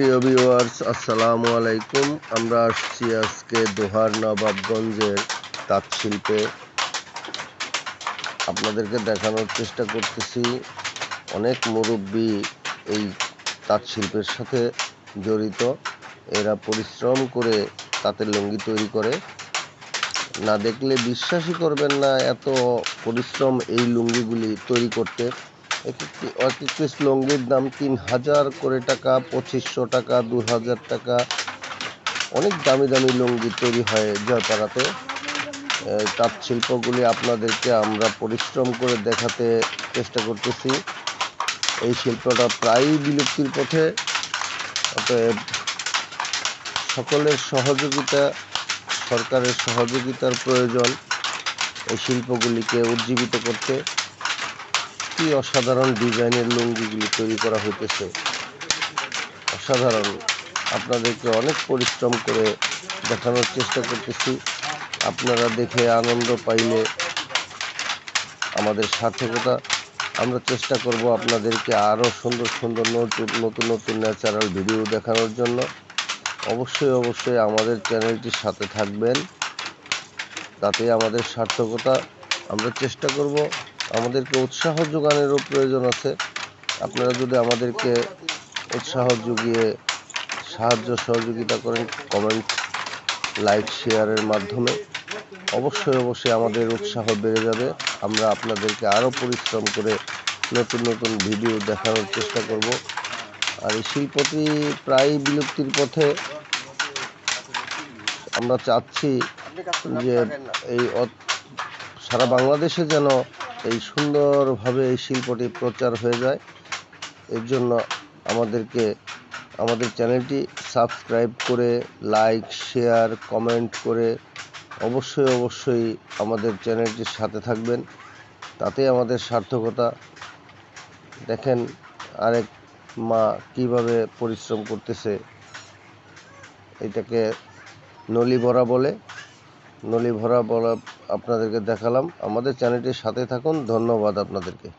প্রিয় ভিউয়ার্স আসসালামু আলাইকুম। আমরা আসছি আজকে দোহার নবাবগঞ্জের তাঁত শিল্পে। আপনাদেরকে দেখানোর চেষ্টা করতেছি, অনেক মুরব্বী এই তাঁত শিল্পের সাথে জড়িত। এরা পরিশ্রম করে তাঁতের লুঙ্গি তৈরি করে। না দেখলে বিশ্বাসই করবেন না এত পরিশ্রম এই লুঙ্গিগুলি তৈরি করতে। একটি এক এক পিস লুঙ্গির দাম তিন হাজার করে টাকা, পঁচিশশো টাকা, দু হাজার টাকা। অনেক দামি দামি লুঙ্গি তৈরি হয় জয়পাড়াতে। তাঁত শিল্পগুলি আপনাদেরকে আমরা পরিশ্রম করে দেখাতে চেষ্টা করতেছি। এই শিল্পটা প্রায়ই বিলুপ্তির পথে। অতএব সকলের সহযোগিতা, সরকারের সহযোগিতার প্রয়োজন এই শিল্পগুলিকে উজ্জীবিত করতে। কি অসাধারণ ডিজাইনের লুঙ্গিগুলি তৈরি করা হইতেছে? অসাধারণ। আপনাদেরকে অনেক পরিশ্রম করে দেখানোর চেষ্টা করতেছি। আপনারা দেখে আনন্দ পাইলে আমাদের সার্থকতা। আমরা চেষ্টা করব আপনাদেরকে আরও সুন্দর সুন্দর নতুন নতুন নতুন ন্যাচারাল ভিডিও দেখানোর জন্য। অবশ্যই অবশ্যই আমাদের চ্যানেলটির সাথে থাকবেন। তাতে আমাদের সার্থকতা আমরা চেষ্টা করব। আমাদেরকে উৎসাহ যোগানেরও প্রয়োজন আছে। আপনারা যদি আমাদেরকে উৎসাহ যুগিয়ে সাহায্য সহযোগিতা করেন কমেন্ট লাইক শেয়ারের মাধ্যমে, অবশ্যই অবশ্যই আমাদের উৎসাহ বেড়ে যাবে। আমরা আপনাদেরকে আরও পরিশ্রম করে নতুন নতুন ভিডিও দেখানোর চেষ্টা করব। আর এই শিল্পটি প্রায় বিলুপ্তির পথে আমরা চাচ্ছি যে এই সারা বাংলাদেশে যেন এই সুন্দরভাবে এই শিল্পটি প্রচার হয়ে যায়, এর জন্য আমাদেরকে, আমাদের চ্যানেলটি সাবস্ক্রাইব করে, লাইক, শেয়ার, কমেন্ট করে অবশ্যই অবশ্যই আমাদের চ্যানেলটির সাথে থাকবেন। তাতে আমাদের সার্থকতা। দেখেন আরেক মা কীভাবে পরিশ্রম করতেছে, এটাকে নলি ভরা বলে। নলি ভরা বলা আপনাদেরকে দেখালাম। আমাদের চ্যানেলটির সাথে থাকুন। ধন্যবাদ আপনাদেরকে।